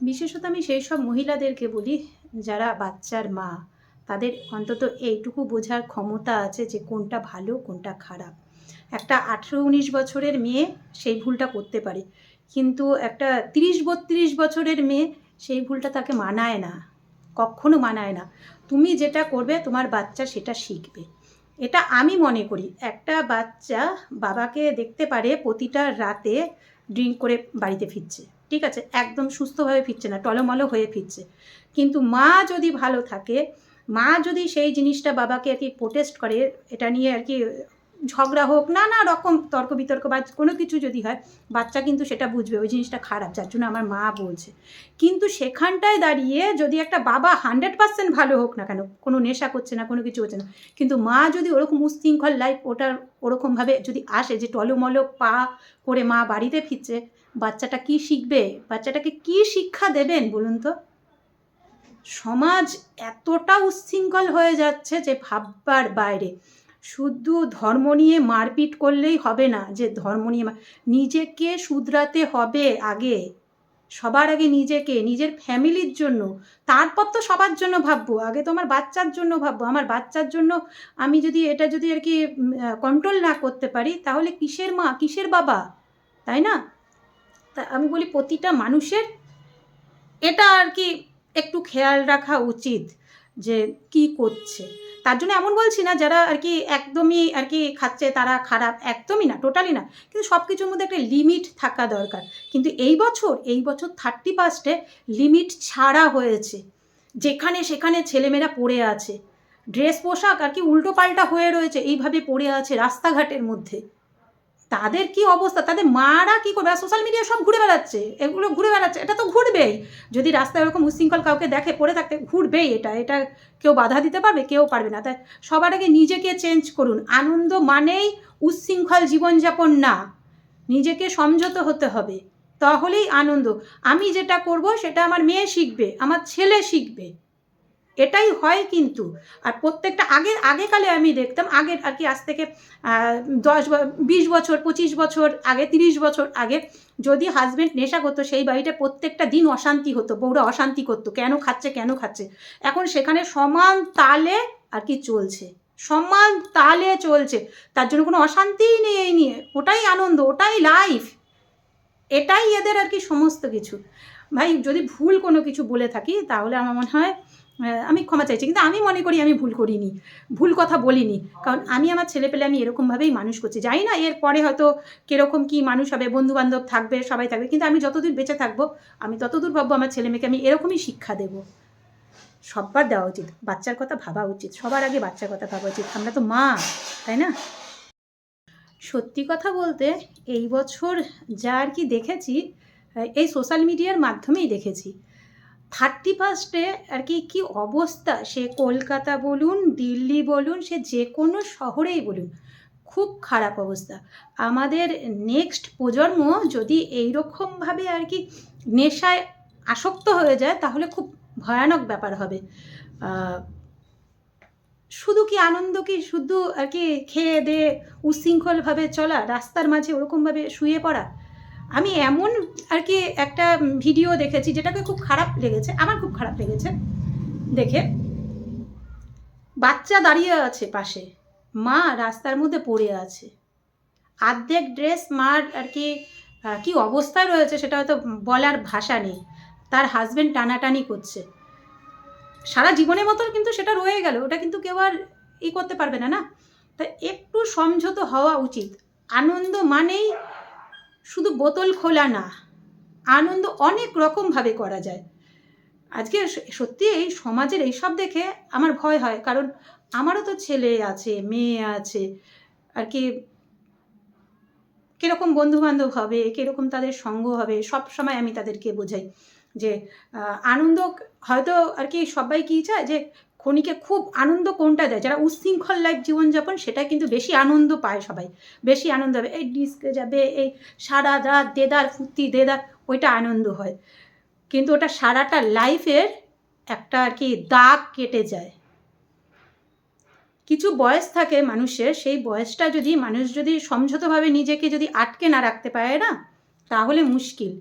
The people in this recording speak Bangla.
বিশেষত আমি সেই সব মহিলাদেরকে বলি, যারা বাচ্চার মা, তাদের অন্তত এইটুকু বোঝার ক্ষমতা আছে যে কোনটা ভালো, কোনটা খারাপ। একটা আঠেরো উনিশ বছরের মেয়ে সেই ভুলটা করতে পারে, কিন্তু একটা তিরিশ বত্রিশ বছরের মেয়ে সেই ভুলটা তাকে মানায় না, কখনো মানায় না। তুমি যেটা করবে, তোমার বাচ্চা সেটা শিখবে। এটা আমি মনে করি, একটা বাচ্চা বাবাকে দেখতে পারে প্রতিটা রাতে ড্রিঙ্ক করে বাড়িতে ফিরছে। ঠিক আছে? একদম সুস্থভাবে ফিরছে না, টলমলো হয়ে ফিরছে। কিন্তু মা যদি ভালো থাকে, মা যদি সেই জিনিসটা বাবাকে আর কি প্রোটেস্ট করে, এটা নিয়ে আর কি ঝগড়া হোক, নানা রকম তর্ক বিতর্ক বা কোনো কিছু যদি হয়, বাচ্চা কিন্তু সেটা বুঝবে, ওই জিনিসটা খারাপ, যার জন্য আমার মা বলছে। কিন্তু সেখানটায় দাঁড়িয়ে যদি একটা বাবা হান্ড্রেড পার্সেন্ট ভালো হোক না কেন, কোনো নেশা করছে না, কোনো কিছু হচ্ছে না, কিন্তু মা যদি ওরকম উশৃঙ্খল লাইফ ওটার ওরকমভাবে যদি আসে যে টলমলো পা করে মা বাড়িতে ফিরছে, বাচ্চাটা কি শিখবে, বাচ্চাটাকে কি শিক্ষা দেবেন বলুন তো? সমাজ এতটা উশৃঙ্খল হয়ে যাচ্ছে যে ভাববার বাইরে। শুধু ধর্ম নিয়ে মারপিট করলেই হবে না, যে ধর্ম নিয়ে নিজেকে শুধরাতে হবে আগে। সবার আগে নিজেকে, নিজের ফ্যামিলির জন্য। তারপর তো সবার জন্য ভাববো, আগে তো আমার বাচ্চার জন্য ভাববো। আমার বাচ্চার জন্য আমি যদি, এটা যদি আর কি কন্ট্রোল না করতে পারি, তাহলে কিসের মা, কিসের বাবা? তাই না? তা আমি বলি প্রতিটা মানুষের, এটা আর কি একটু খেয়াল রাখা উচিত। যে কি করছে। তার জন্য এমন বলছি না, যারা আর কি একদমই আর কি খাচ্ছে তারা খারাপ, একদমই না টোটালি না। কিন্তু সব কিছুর মধ্যে একটা লিমিট থাকা দরকার। কিন্তু এই বছর এই বছর থার্টি পাস্টে লিমিট ছাড়া হয়েছে। যেখানে সেখানে ছেলেমেয়েরা পড়ে আছে। ড্রেস পোশাক আর কি উল্টো পাল্টা হয়ে রয়েছে, এইভাবে পড়ে আছে রাস্তাঘাটের মধ্যে। তাদের কি অবস্থা? তাদের মারা কি করবে? আর সোশ্যাল মিডিয়া সব ঘুরে বেড়াচ্ছে। এগুলো ঘুরে বেড়াচ্ছে। এটা তো ঘুরবেই। যদি রাস্তায় ওরকম উশৃঙ্খল কাউকে দেখে পড়ে থাকতে, ঘুরবেই এটা। এটা কেউ বাধা দিতে পারবে? কেউ পারবে না। তাই সবার আগে নিজেকে চেঞ্জ করুন। আনন্দ মানেই উচ্ছৃঙ্খল জীবনযাপন না। নিজেকে সংযত হতে হবে। তাহলেই আনন্দ। আমি যেটা করব, সেটা আমার মেয়ে শিখবে, আমার ছেলে শিখবে। এটাই হয় কিন্তু। আর প্রত্যেকটা আগের, আগেকালে আমি দেখতাম, আগের আর কি, আজ থেকে দশ বিশ বছর, পঁচিশ বছর আগে, তিরিশ বছর আগে যদি হাজবেন্ড নেশা করতো, সেই বাড়িটা প্রত্যেকটা দিন অশান্তি হতো, বউরা অশান্তি করতো, কেন খাচ্ছে কেন খাচ্ছে। এখন সেখানে সমান তালে আর কি চলছে। সমান তালে চলছে। তার জন্য কোনো অশান্তিই নেই এই নিয়ে, ওটাই আনন্দ, ওটাই লাইফ এটাই এদের আর কি সমস্ত কিছু। ভাই, যদি ভুল কোনো কিছু বলে থাকি, তাহলে আমার মনে হয় আমি ক্ষমা চাইছি, কিন্তু আমি মনে করি আমি ভুল করিনি, ভুল কথা বলিনি। কারণ আমি আমার ছেলে পেলে আমি এরকমভাবেই মানুষ করছি। জানি না, এর পরে হয়তো কীরকম কী মানুষ হবে বন্ধু বান্ধব থাকবে, সবাই থাকবে, কিন্তু আমি যতদূর বেঁচে থাকব, আমি ততদূর ভাববো আমার ছেলে মেয়েকে আমি এরকমই শিক্ষা দেবো। সববার দেওয়া উচিত, বাচ্চার কথা ভাবা উচিত, সবার আগে বাচ্চার কথা ভাবা উচিত। আমরা তো মা, তাই না? সত্যি কথা বলতে, এই বছর যা আর কি দেখেছি এই সোশ্যাল মিডিয়ার মাধ্যমেই দেখেছি। থার্টি ফার্স্টে আর কি, কী অবস্থা? সে কলকাতা বলুন, দিল্লি বলুন, সে যে কোনো শহরেই বলুন, খুব খারাপ অবস্থা। আমাদের নেক্সট প্রজন্ম যদি এইরকমভাবে আর কি নেশায় আসক্ত হয়ে যায়, তাহলে খুব ভয়ানক ব্যাপার হবে। শুধু কি আনন্দ কি শুধু আর কি খেয়ে দে, উশৃঙ্খলভাবে চলা, রাস্তার মাঝে ওরকমভাবে শুয়ে পড়া? আমি এমন আর কি একটা ভিডিও দেখেছি যেটাকে খুব খারাপ লেগেছে, আমার খুব খারাপ লেগেছে। দেখে, বাচ্চা দাঁড়িয়ে আছে পাশে, মা রাস্তার মধ্যে পড়ে আছে। আর্ধেক ড্রেস মার আর কি কি অবস্থায় রয়েছে সেটা হয়তো বলার ভাষা নেই। তার হাজবেন্ড টানাটানি করছে। সারা জীবনের মতো কিন্তু সেটা রয়ে গেল, ওটা কিন্তু কেউ আর ই করতে পারবে না না? তা একটু সমঝোত হওয়া উচিত। আনন্দ মানেই শুধু বোতল খোলা না, আনন্দ অনেক রকমভাবে করা যায়। আজকে সত্যি এই সমাজের এইসব দেখে আমার ভয় হয়, কারণ আমারও তো ছেলে আছে, মেয়ে আছে, আর কি কীরকম বন্ধুবান্ধব হবে, কীরকম তাদের সঙ্গ হবে, সব সময় আমি তাদেরকে বোঝাই যে আনন্দ হয়তো আর কি সবাই কী চায় যে ক্ষণিকে খুব আনন্দ কোনটা দেয়? যারা উচ্ছৃঙ্খল লাইফ জীবনযাপন সেটা কিন্তু বেশি আনন্দ পায় সবাই। বেশি আনন্দ হবে। এই ডিস্কে যাবে, এই সারা রাত দেদার, ফুর্তি দেদার, ওইটা আনন্দ হয়। কিন্তু ওটা সারাটা লাইফের একটা আর কি দাগ কেটে যায়। কিছু বয়স থাকে মানুষের, সেই বয়সটা যদি মানুষ যদি সমঝোতভাবে নিজেকে যদি আটকে না রাখতে পারে না, তাহলে মুশকিল।